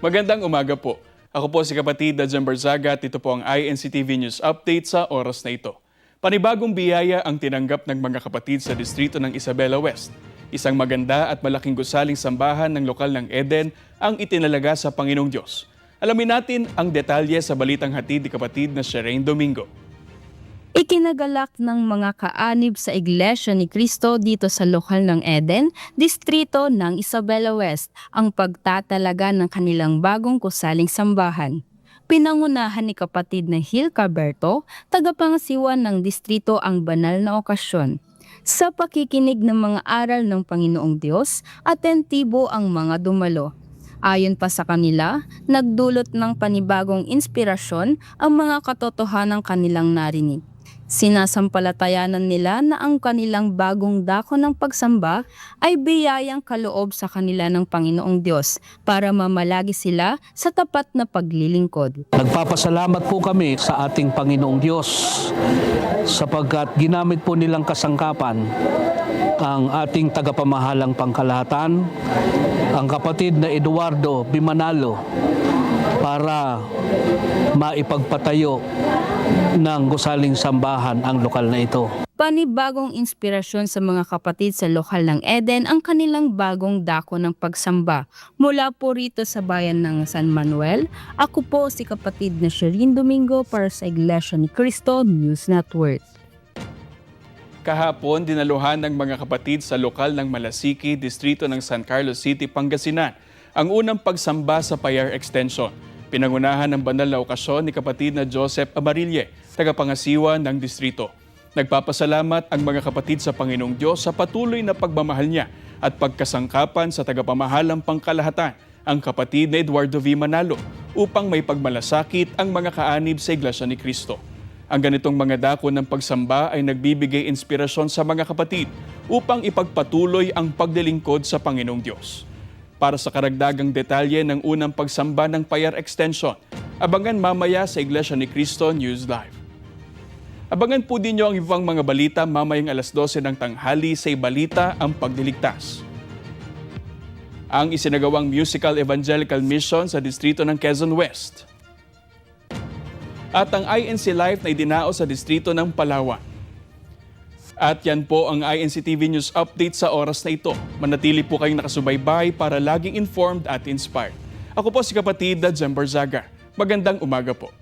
Magandang umaga po. Ako po si kapatid na Jan Barzaga at ito po ang INCTV News Update sa oras na ito. Panibagong biyaya ang tinanggap ng mga kapatid sa distrito ng Isabela West. Isang maganda at malaking gusaling sambahan ng lokal ng Eden ang itinalaga sa Panginoong Diyos. Alamin natin ang detalye sa balitang hatid ni kapatid na Sherain Domingo. Ikinagalak ng mga kaanib sa Iglesia ni Cristo dito sa lokal ng Eden, distrito ng Isabela West, ang pagtatalaga ng kanilang bagong kusaling sambahan. Pinangunahan ni kapatid na Hil Caberto, tagapangasiwan ng distrito ang banal na okasyon. Sa pakikinig ng mga aral ng Panginoong Diyos, atentibo ang mga dumalo. Ayon pa sa kanila, nagdulot ng panibagong inspirasyon ang mga katotohanang kanilang narinig. Sinasampalatayanan nila na ang kanilang bagong dako ng pagsamba ay biyayang kaloob sa kanila ng Panginoong Diyos para mamalagi sila sa tapat na paglilingkod. Nagpapasalamat po kami sa ating Panginoong Diyos sapagkat ginamit po nilang kasangkapan ang ating tagapamahalang pangkalahatan, ang kapatid na Eduardo Bimanalo para maipagpatayo ng gusaling sambahan ang lokal na ito. Panibagong inspirasyon sa mga kapatid sa lokal ng Eden ang kanilang bagong dako ng pagsamba. Mula po rito sa bayan ng San Manuel, ako po si kapatid na Sherin Domingo para sa Iglesia ni Cristo News Network. Kahapon, dinaluhan ng mga kapatid sa lokal ng Malasiki, distrito ng San Carlos City, Pangasinan, ang unang pagsamba sa Payar Extension. Pinangunahan ng banal na okasyon ni kapatid na Joseph Amarille, tagapangasiwa ng distrito. Nagpapasalamat ang mga kapatid sa Panginoong Diyos sa patuloy na pagmamahal niya at pagkasangkapan sa tagapamahalang pangkalahatan, ang kapatid na Eduardo V. Manalo, upang may pagmalasakit ang mga kaanib sa Iglesia ni Cristo. Ang ganitong mga dako ng pagsamba ay nagbibigay inspirasyon sa mga kapatid upang ipagpatuloy ang paglilingkod sa Panginoong Diyos. Para sa karagdagang detalye ng unang pagsamba ng Payar Extension, abangan mamaya sa Iglesia ni Cristo News Live. Abangan po din ang ibang mga balita mamayang alas 12 ng tanghali sa Ibalita ang Pagliligtas. Ang isinagawang musical evangelical mission sa distrito ng Quezon West at ang INC Life na idinao sa distrito ng Palawan. At yan po ang INC TV News Update sa oras na ito. Manatili po kayong nakasubaybay para laging informed at inspired. Ako po si kapatid na Jem Barzaga. Magandang umaga po.